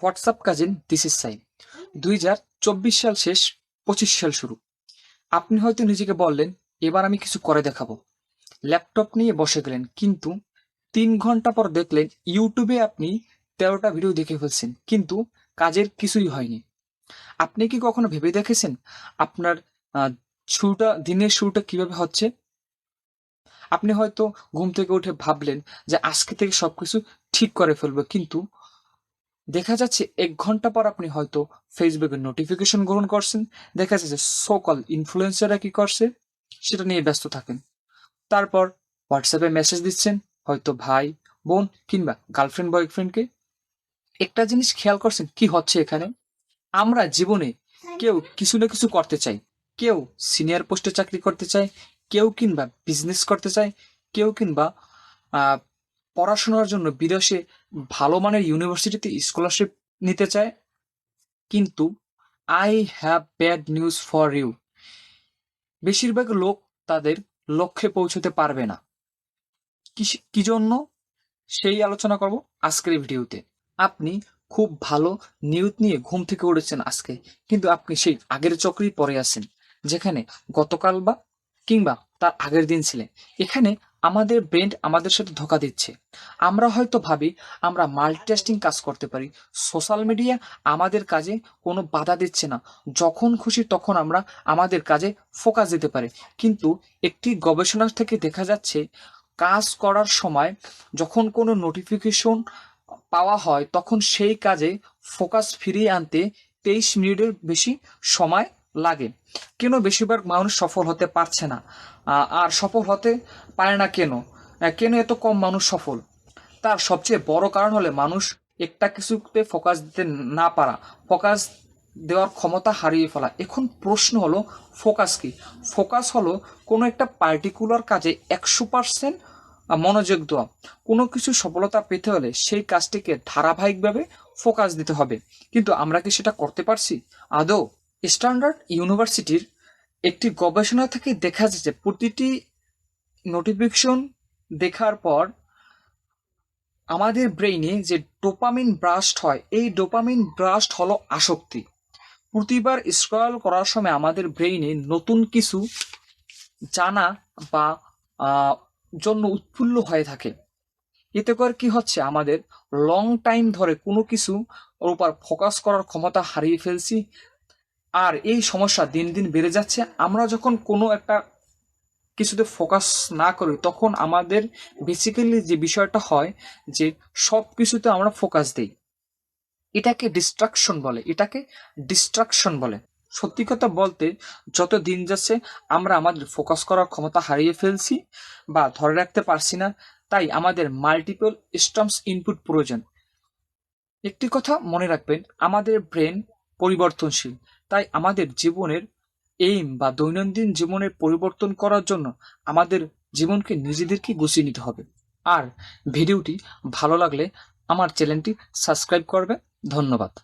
WhatsApp cousin this is sign দুই হাজার চব্বিশ সাল শেষ পঁচিশ সাল শুরু। আপনি হয়তো নিজেকে বললেন এবার আমি কিছু করে দেখাবো। ল্যাপটপ নিয়ে বসে গেলেন কিন্তু তিন ঘণ্টা পর দেখলেন ইউটিউবে আপনি তেরোটা ভিডিও দেখে ফেলছেন কিন্তু কাজের কিছুই হয়নি। আপনি কি কখনো ভেবে দেখেছেন আপনার আহ, শুরুটা দিনের শুরুটা কীভাবে হচ্ছে? আপনি হয়তো ঘুম থেকে উঠে ভাবলেন যে আজকে থেকে সবকিছু ঠিক করে ফেলব কিন্তু দেখা যাচ্ছে এক ঘণ্টা পর আপনি হয়তো ফেসবুকে নোটিফিকেশন গ্রহণ করছেন। দেখা যাচ্ছে সকল ইনফ্লুয়েন্সাররা কি করছে? সেটা নিয়ে ব্যস্ত থাকেন। তারপর হোয়াটসঅ্যাপে মেসেজ দিচ্ছেন, হয়তো ভাই, বোন কিংবা গার্লফ্রেন্ড বয়ফ্রেন্ডকে একটা জিনিস খেয়াল করছেন কি হচ্ছে এখানে? আমরা জীবনে কেউ কিছু না কিছু করতে চাই। কেউ সিনিয়র পোস্টে চাকরি করতে চায়, কেউ কিংবা বিজনেস করতে চায়, কেউ কিংবা পড়াশোনার জন্য বিদেশে ভালো মানের ইউনিভার্সিটিতে স্কলারশিপ নিতে চায়। কিন্তু I have bad news for you বেশিরভাগ লোক তাদের লক্ষ্যে পৌঁছতে পারবে না। কি জন্য সেই আলোচনা করব আজকের ভিডিওতে আপনি খুব ভালো নিউজ নিয়ে ঘুম থেকে উঠেছেন আজকে, কিন্তু আপনি সেই আগের চক্রেই পরে আছেন, যেখানে গতকাল বা কিংবা তার আগের দিন ছিলেন। এখানে আমাদের ব্রেন আমাদের সাথে ধোকা দিচ্ছে। আমরা হয়তো ভাবি, আমরা মাল্টিটাস্কিং কাজ করতে পারি। সোশ্যাল মিডিয়া আমাদের কাজে কোনো বাধা দিচ্ছে না। যখন খুশি তখন আমরা আমাদের কাজে ফোকাস দিতে পারি। কিন্তু একটি গবেষণা থেকে দেখা যাচ্ছে, কাজ করার সময় যখন কোনো নোটিফিকেশন পাওয়া হয়, তখন সেই কাজে ফোকাস ফিরিয়ে আনতে তেইশ মিনিটের বেশি সময় লাগে। কেন বেশিরভাগ মানুষ সফল হতে পারছে না? আর সফল হতে পারে না কেন? কেন এত কম মানুষ সফল? তার সবচেয়ে বড় কারণ হলে মানুষ একটা কিছুতে ফোকাস দিতে না পারা। ফোকাস দেওয়ার ক্ষমতা হারিয়ে ফেলা। এখন প্রশ্ন হলো ফোকাস কি? ফোকাস হলো কোনো একটা পার্টিকুলার কাজে একশো পার্সেন্ট মনোযোগ দেওয়া। কোনো কিছু সফলতা পেতে হলে সেই কাজটিকে ধারাবাহিকভাবে ফোকাস দিতে হবে। কিন্তু আমরা কি সেটা করতে পারছি? আদৌ স্ট্যান্ডার্ড ইউনিভার্সিটির একটি গবেষণা থেকে দেখা যাচ্ছে প্রতিটি নোটিফিকেশন দেখার পর আমাদের ব্রেইনে যে ডোপামিন ব্রাস্ট হয়, এই ডোপামিন ব্রাস্ট হলো আসক্তি। প্রতিবার স্ক্রল করার সময় আমাদের ব্রেইনে নতুন কিছু জানা বা জন্য উৎফুল্ল হয়ে থাকে। এতে করে কি হচ্ছে? আমাদের লং টাইম ধরে কোনো কিছু ওর উপর ফোকাস করার ক্ষমতা হারিয়ে ফেলছি আর এই সমস্যা দিন দিন বেড়ে যাচ্ছে। আমরা যখন কোনো একটা কিছুতে ফোকাস না করি, তখন আমাদের বেসিক্যালি যে বিষয়টা হয় যে সব কিছুতে আমরা ফোকাস দিই। এটাকে ডিস্ট্রাকশন বলে, এটাকে ডিস্ট্রাকশন বলে। সত্যি কথা বলতে, যত দিন যাচ্ছে আমরা আমাদের ফোকাস করার ক্ষমতা হারিয়ে ফেলছি বা ধরে রাখতে পারছি না, তাই আমাদের মাল্টিপল স্টমস ইনপুট প্রয়োজন। একটি কথা মনে রাখবেন, আমাদের ব্রেন পরিবর্তনশীল। তাই আমাদের জীবনের এইম বা দৈনন্দিন জীবনের পরিবর্তন করার জন্য আমাদের জীবনকে নিজেদেরকে গুছিয়ে নিতে হবে। আর ভিডিওটি ভালো লাগলে আমার চ্যানেলটি সাবস্ক্রাইব করবে। ধন্যবাদ।